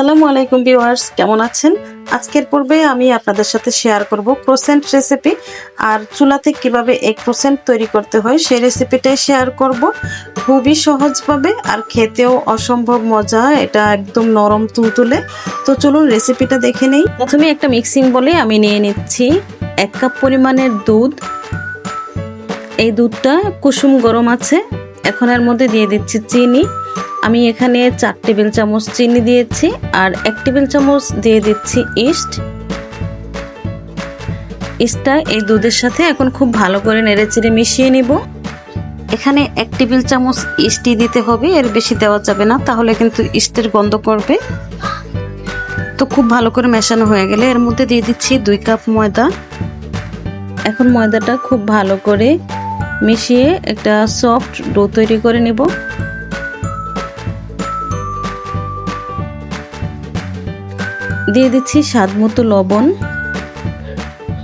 আসসালামু আলাইকুম ভিউয়ার্স, কেমন আছেন? আজকের পর্বে আমি আপনাদের সাথে শেয়ার করব ক্রোসেন্ট রেসিপি আর চুলাতে কীভাবে এক ক্রোসেন্ট তৈরি করতে হয় সেই রেসিপিটাই শেয়ার করব। খুবই সহজভাবে আর খেতেও অসম্ভব মজা, এটা একদম নরম তুলতুলে। তো চলুন রেসিপিটা দেখে নেই। প্রথমে একটা মিক্সিং বলে আমি নিয়ে নিচ্ছি এক কাপ পরিমাণের দুধ। এই দুধটা কুসুম গরম আছে, এখন এর মধ্যে দিয়ে দিচ্ছি চিনি। আমি এখানে চার টেবিল চামচ চিনি দিয়েছি আর এক টেবিল চামচ দিয়ে দিচ্ছি ইস্ট। ইস্টটা এই দুধের সাথে এখন খুব ভালো করে নেড়েচেড়ে মিশিয়ে নিব। এখানে এক টেবিল চামচ ইস্টই দিতে হবে, এর বেশি দেওয়া যাবে না, তাহলে কিন্তু ইস্টের গন্ধ করবে তো খুব ভালো করে মেশানো হয়ে গেলে এর মধ্যে দিয়ে দিচ্ছি দুই কাপ ময়দা। এখন ময়দাটা খুব ভালো করে মিশিয়ে একটা সফট ডো তৈরি করে নেব। দিয়ে দিচ্ছি স্বাদ মতো লবণ।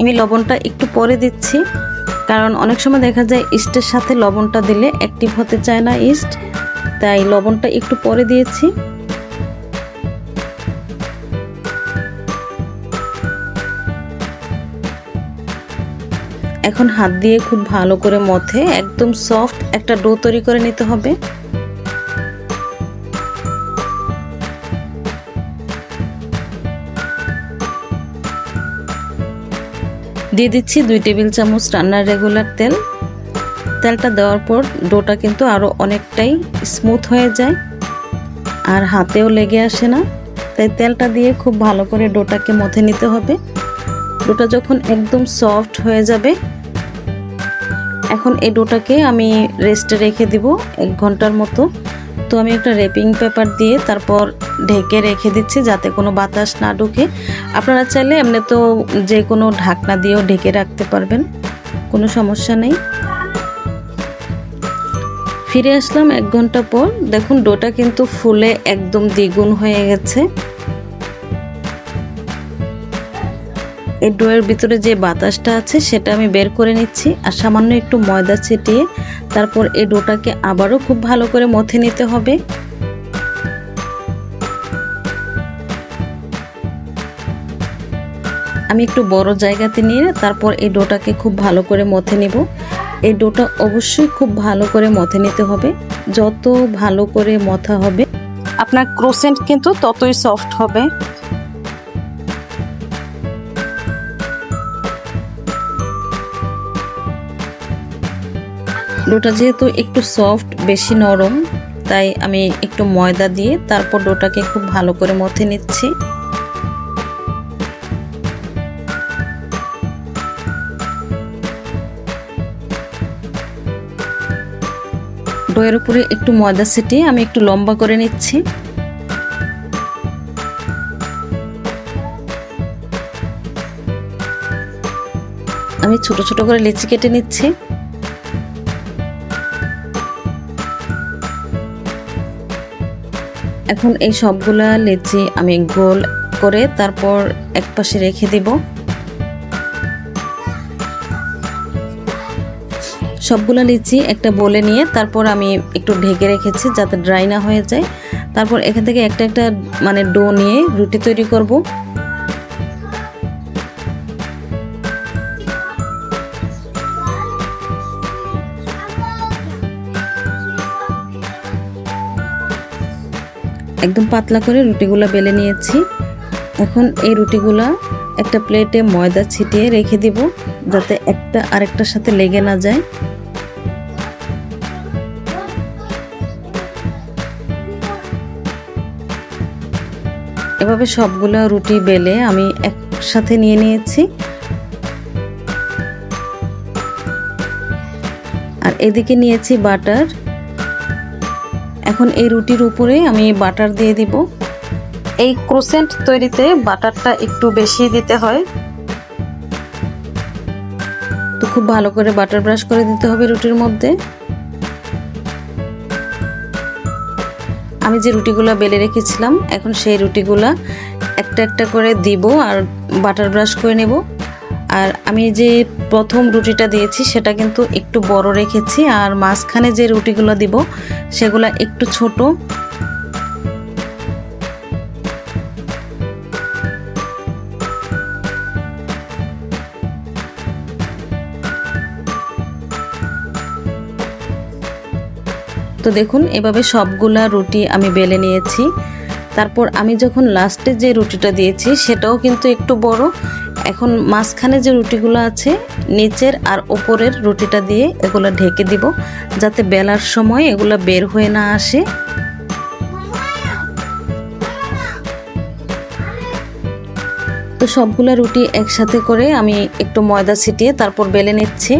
আমি লবণটা একটু পরে দিচ্ছি, কারণ অনেক সময় দেখা যায় ইস্টের সাথে লবণটা দিলে অ্যাক্টিভ হতে চায় না ইস্ট, তাই লবণটা একটু পরে দিয়েছি। এখন হাত দিয়ে খুব ভালো করে মথে একদম সফট একটা ডো তৈরি করে নিতে হবে। দিয়ে দিচ্ছি দুই টেবিল চামচ রান্নার রেগুলার তেল। তেলটা দেওয়ার পর ডোটা কিন্তু আরও অনেকটাই স্মুথ হয়ে যায়। আর হাতেও লেগে আসে না। তাই তেলটা দিয়ে খুব ভালো করে ডোটাকে মথে নিতে হবে। ডোটা যখন একদম সফট হয়ে যাবে, এখন এই ডোটাকে আমি রেস্টে রেখে দিব এক ঘণ্টার মতো। তো আমি একটা র্যাপিং পেপার দিয়ে তারপর ঢেকে রেখে দিচ্ছি যাতে কোনো বাতাস না ঢুকে। আপনারা চাইলে এমনি তো যে কোনো ঢাকনা দিয়েও ঢেকে রাখতে পারবেন, কোনো সমস্যা নেই। ফিরে আসলাম এক ঘণ্টা পর। দেখুন, ডোটা কিন্তু ফুলে একদম দ্বিগুণ হয়ে গেছে। এই ডোয়ের ভিতরে যে বাতাসটা আছে, সেটা আমি বের করে নিচ্ছি আর সামান্য একটু ময়দা ছিটিয়ে তারপর এই ডোটাকে আবারও খুব ভালো করে মথে নিতে হবে। আমি একটু বড় জায়গাতে নিয়ে তারপর এই ডোটাকে খুব ভালো করে মথে নিব। এই ডোটা অবশ্যই খুব ভালো করে মথে নিতে হবে। যত ভালো করে মথা হবে, আপনার ক্রোসেন্ট কিন্তু ততই সফট হবে। ডোটা যেহেতু একটু সফট বেশি নরম, তাই আমি একটু ময়দা দিয়ে তারপর ডোটাকে খুব ভালো করে মথে নিচ্ছি। ডোয়ের উপরে একটু ময়দা ছিটিয়ে আমি একটু লম্বা করে নিচ্ছি। আমি ছোট ছোট করে লিচি কেটে নিচ্ছি। এখন এই সবগুলা লিচি আমি গোল করে তারপর এক পাশে রেখে দেব। সবগুলা লিচি একটা বলে নিয়ে তারপর আমি একটু ঢেকে রেখেছি যাতে ড্রাই না হয়ে যায়। তারপর এখান থেকে একটা একটা মানে ডো নিয়ে রুটি তৈরি করব। একদম পাতলা করে রুটিগুলো বেলে নিয়েছি। এখন এই রুটিগুলা একটা প্লেটে ময়দা ছিটিয়ে রেখে দিব, যাতে একটা আরেকটার সাথে লেগে না যায়। এভাবে সবগুলো রুটি বেলে আমি একসাথে নিয়ে নিয়েছি। আর এদিকে নিয়েছি বাটার। এখন এই রুটির উপরে আমি বাটার দিয়ে দিব। এই ক্রোসেন্ট তৈরিতে বাটারটা একটু বেশি দিতে হয়। তো খুব ভালো করে বাটার ব্রাশ করে দিতে হবে রুটির মধ্যে। আমি যে রুটিগুলা বেলে রেখেছিলাম, এখন সেই রুটিগুলা একটা একটা করে দিব আর বাটার ব্রাশ করে নেব। আর আমি যে প্রথম রুটিটা দিয়েছি, সেটা কিন্তু একটু বড় রেখেছি, আর মাঝখানে যে রুটিগুলো দিব, সেগুলো একটু ছোট। তো দেখুন, এভাবে সবগুলা রুটি আমি বেলে নিয়েছি। তারপর আমি যখন লাস্টে যে রুটিটা দিয়েছি, সেটাও কিন্তু একটু বড় এখন মাঝখানে যে রুটিগুলো আছে, নিচের আর ওপরের রুটিটা দিয়ে এগুলো ঢেকে দিব, যাতে বেলার সময় এগুলো বের হয়ে না আসে। তো সবগুলো রুটি একসাথে করে আমি একটু ময়দা ছিটিয়ে তারপর বেলে নিচ্ছি।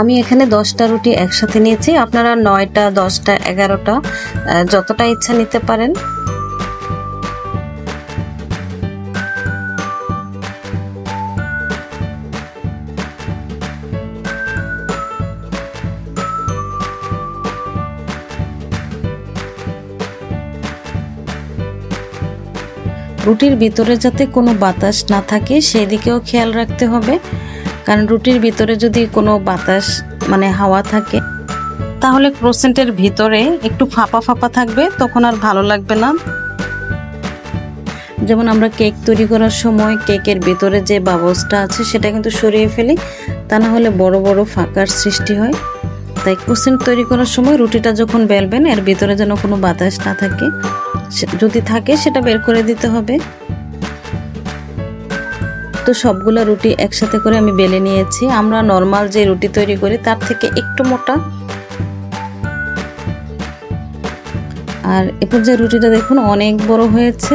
আমি এখানে দশটা রুটি একসাথে নিয়েছি, আপনারা নয়টা, দশটা, এগারোটা যতটা ইচ্ছা নিতে পারেন। রুটির ভিতরে যাতে কোনো বাতাস না থাকে সেই দিকেও খেয়াল রাখতে হবে। কারণ রুটির ভিতরে যদি কোনো বাতাস মানে হাওয়া থাকে, তাহলে ক্রোসেন্টের ভিতরে একটু ফাঁপা ফাঁপা থাকবে, তখন আর ভালো লাগবে না। যেমন আমরা কেক তৈরি করার সময় কেকের ভিতরে যে বাবসটা আছে, সেটা কিন্তু সরিয়ে ফেলি। তা না হলে বড় বড় ফাঁকার সৃষ্টি হয়। তাই ক্রোসেন্ট তৈরি করার সময় রুটিটা যখন বেলবেন, এর ভিতরে যেন কোনো বাতাস না থাকে। যদি থাকে, সেটা বের করে দিতে হবে। তো সবগুলো রুটি একসাথে করে আমি বেলে নিয়েছি। আমরা নর্মাল যে রুটি তৈরি করি, তার থেকে একটু মোটা। আর এরপর যে রুটিটা দেখুন, অনেক বড় হয়েছে।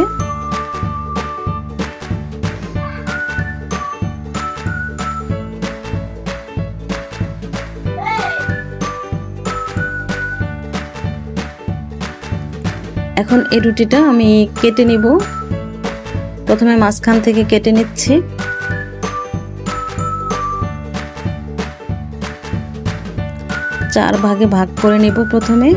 এখন এই রুটিটা আমি কেটে নিব। প্রথমে মাঝখান থেকে কেটে নিচ্ছি। চার ভাগে ভাগ করে নিব প্রথমে।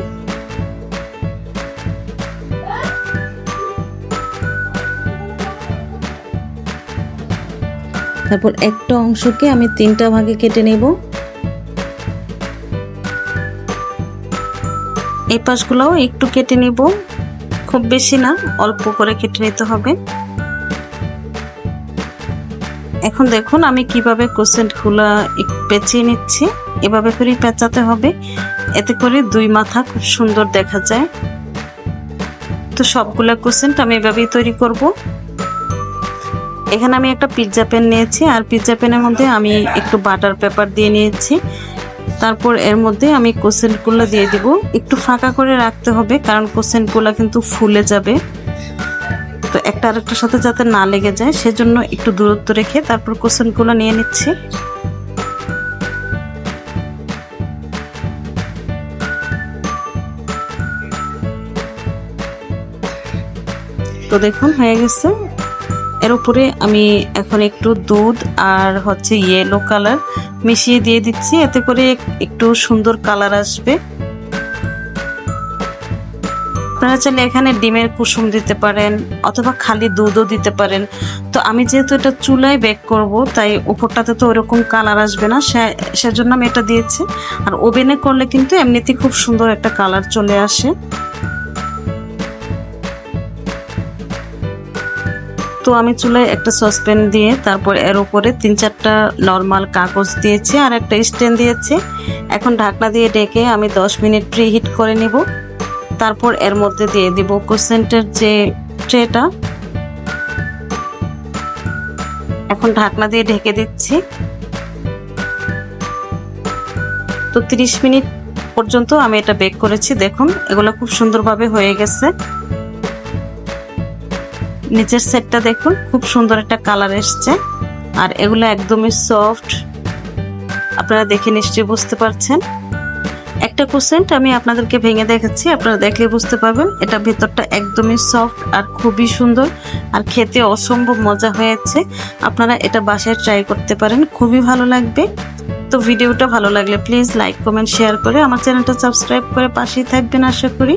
তারপর একটা অংশকে আমি তিনটা ভাগে কেটে নেব। এই পাশগুলোও একটু কেটে নেব। খুব বেশি না, অল্প করে কেটে নিতে হবে। এখন দেখুন আমি কীভাবে কোসেন্টগুলো পেঁচিয়ে নিচ্ছি। এভাবে করেই পেঁচাতে হবে। এতে করে দুই মাথা খুব সুন্দর দেখা যায়। তো সবগুলা কোসেন্ট আমি এভাবেই তৈরি করব। এখানে আমি একটা পিৎজা প্যান নিয়েছি, আর পিৎজা প্যানের মধ্যে আমি একটু বাটার পেপার দিয়ে নিয়েছি। তারপর এর মধ্যে আমি কোসেন্টগুলো দিয়ে দিব। একটু ফাঁকা করে রাখতে হবে, কারণ কোসেন্টগুলো কিন্তু ফুলে যাবে। তো একটা আরেকটার সাথে যাতে না লেগে যায়, সেজন্য একটু দূরত্ব রেখে তারপর কোসেন্টগুলো নিয়ে নিচ্ছি। তো দেখুন, হয়ে গেছে। এর উপরে আমি এখন একটু দুধ আর হচ্ছে ইয়েলো কালার মিশিয়ে দিয়ে দিচ্ছি। এতে করে একটু সুন্দর কালার আসবে। আপনারা চাইলে এখানে ডিমের কুসুম দিতে পারেন অথবা খালি দুধও দিতে পারেন। তো আমি যেহেতু এটা চুলায় বেক করব, তাই উপরটাতে তো ওরকম কালার আসবে না। সেজন্য আমি এটা দিয়েছি। আর ওভেনে করলে কিন্তু এমনিতেই খুব সুন্দর একটা কালার চলে আসে। তো আমি চুলায় একটা সসপ্যান দিয়ে তারপর এর উপরে তিন চারটা নর্মাল কাগজ দিয়েছি আর একটা স্ট্যান্ড দিয়েছি। এখন ঢাকনা দিয়ে ডেকে আমি দশ মিনিট প্রি হিট করে নিব। তারপর এর মধ্যে দিয়ে দিব কোসেন্টের যে ট্রেটা এখন ঢাকনা দিয়ে ঢেকে দিচ্ছি। তো 30 মিনিট পর্যন্ত আমি এটা বেক করেছি। দেখুন, এগুলো খুব সুন্দরভাবে হয়ে গেছে। নিচের সেটটা দেখুন, খুব সুন্দর একটা কালার এসছে। আর এগুলো একদমই সফট আপনারা দেখে নিশ্চয়ই বুঝতে পারছেন। একটা কোসেন্ট আমি আপনাদেরকে ভেঙে দেখাচ্ছি, আপনারা দেখলে বুঝতে পারবেন। এটা ভেতরটা একদমই সফট আর খুবই সুন্দর আর খেতে অসম্ভব মজা হয়েছে। আপনারা এটা বাসায় ট্রাই করতে পারেন, খুবই ভালো লাগবে। তো ভিডিওটা ভালো লাগলে প্লিজ লাইক কমেন্ট শেয়ার করে আমার চ্যানেলটা সাবস্ক্রাইব করে পাশেই থাকবেন, আশা করি।